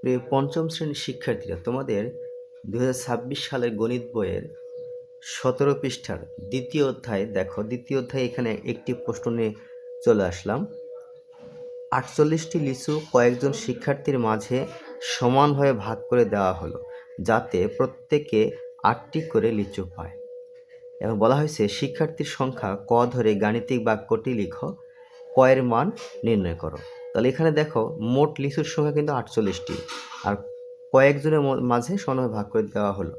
প্রিয় পঞ্চম শ্রেণির শিক্ষার্থীরা, তোমাদের দু হাজার ছাব্বিশ সালের গণিত বইয়ের সতেরো পৃষ্ঠার দ্বিতীয় অধ্যায় দেখো। দ্বিতীয় অধ্যায়ে এখানে একটি প্রশ্ন নিয়ে চলে আসলাম। আটচল্লিশটি লিচু কয়েকজন শিক্ষার্থীর মাঝে সমানভাবে ভাগ করে দেওয়া হলো, যাতে প্রত্যেকে আটটি করে লিচু পায়। এবং বলা হয়েছে, শিক্ষার্থীর সংখ্যা ক ধরে গাণিতিক বাক্যটি লিখো কয়ের মান নির্ণয় করো। তাহলে এখানে দেখো মোট লিচুর সংখ্যা কিন্তু আটচল্লিশটি। আর কয়েকজনের মাঝে সমানভাবে ভাগ করে দেওয়া হলো।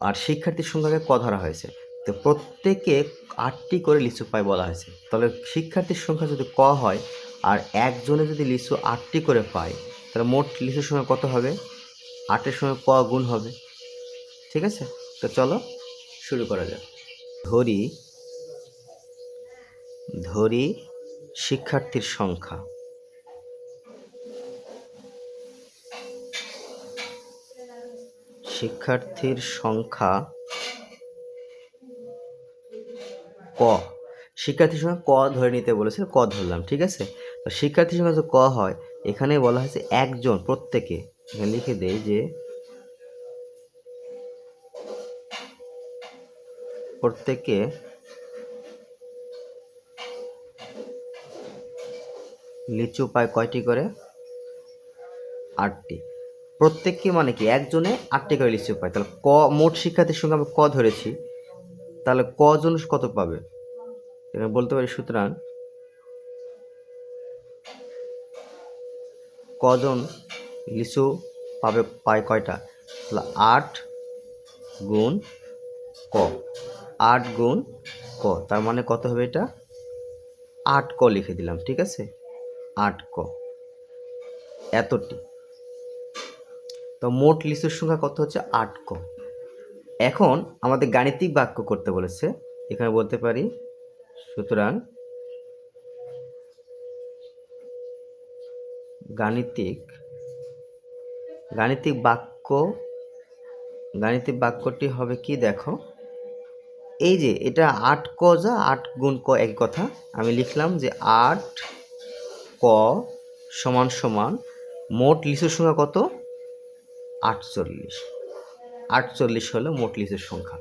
আর শিক্ষার্থীর সংখ্যাকে ক ধরা হয়েছে? তো প্রত্যেকে আটটি করে লিচু পায় বলা হয়েছে। তাহলে শিক্ষার্থীর সংখ্যা যদি ক হয় আর একজনে যদি লিচু আটটি করে পায়, তাহলে মোট লিচুর সংখ্যা কত হবে? আটের সঙ্গে ক গুণ হবে। ঠিক আছে? তো চলো শুরু করা যাক। ধরি ধরি শিক্ষার্থীর সংখ্যা। শিক্ষার্থীর সংখ্যা ক। শিক্ষার্থীর সংখ্যা ক ধরে নিতে বলেছে ক ধরলাম, ঠিক আছে? তো শিক্ষার্থীর সংখ্যা যদি ক হয়, এখানে বলা হয়েছে একজন প্রত্যেকে। এখানে লিখে দেই যে প্রত্যেকে লিচু পায় কয়টি করে? আটটি। প্রত্যেককে মানে কি? একজনে আটটি করে লিচু পায়। তাহলে ক, মোট শিক্ষার্থীর সঙ্গে আমি ক ধরেছি। তাহলে কজন কত পাবে? এখানে বলতে পারি সুতরাং কজন লিচু পাবে, পায় কয়টা? তাহলে আট গুণ ক। আট গুণ ক। তার মানে কত হবে এটা? আট ক লিখে দিলাম, ঠিক আছে? আট ক। এতটি। তো মোট লিচুর সংখ্যা কত হচ্ছে? আট ক। এখন আমাদের গাণিতিক বাক্য করতে বলেছে। এখানে বলতে পারি, সুতরাং গাণিতিক গাণিতিক বাক্য, গাণিতিক বাক্যটি হবে কি দেখো? এই যে এটা আট ক যা আট গুণ ক এক কথা। আমি লিখলাম যে আট ক সমান সমান মোট লিচুর সংখ্যা কত? আটচল্লিশ। আটচল্লিশ হলো মোট লিচুর সংখ্যা।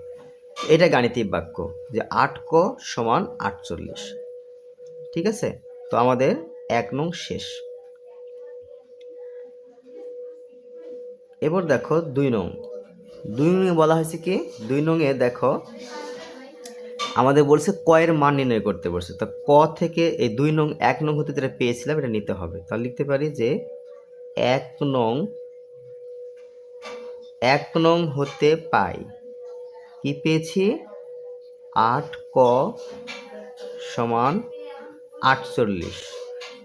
এটা গাণিতিক বাক্য যে আট ক সমান আটচল্লিশ। ঠিক আছে? তো আমাদের এক নং শেষ। এবার দেখো দুই নং। দুই নংয়ে বলা হয়েছে কি? দুই নংয়ে দেখো আমাদের বলছে কয়ের মান নির্ণয় করতে বলছে। তো ক থেকে এই দুই নং, এক নং হতে যেটা পেয়েছিলাম, এটা নিতে হবে। তাহলে লিখতে পারি যে এক নং এক নং হতে পাই। কি পেয়েছি? আট ক সমান আটচল্লিশ।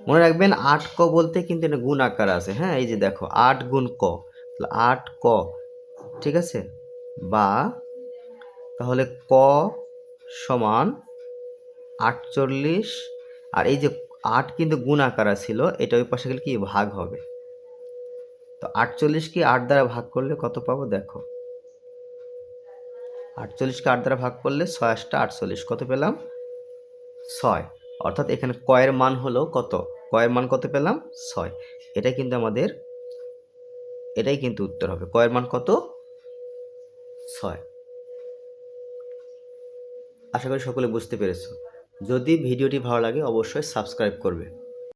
মনে রাখবেন আট ক বলতে কিন্তু এটা গুণ আকার আছে। হ্যাঁ এই যে দেখো, আট গুণ ক। তাহলে আট ক, ঠিক আছে? বা তাহলে ক সমান আটচল্লিশ। আর এই যে আট কিন্তু গুণ আকারা ছিল এটা ওই পাশে গেলে কি ভাগ হবে? তো আটচল্লিশকে আট দ্বারা ভাগ করলে কত পাবো? দেখো। আটচল্লিশকে আট দ্বারা ভাগ করলে ছয় আটটা আটচল্লিশ, কত পেলাম? ছয়। অর্থাৎ এখানে কয়ের মান হলো কত? কয়ের মান কত পেলাম? ছয়। এটা কিন্তু আমাদের, এটাই কিন্তু উত্তর হবে। কয়ের মান কত? ছয়। আশা করি সকলে বুঝতে পেরেছ। যদি ভিডিওটি ভালো লাগে অবশ্যই সাবস্ক্রাইব করবে।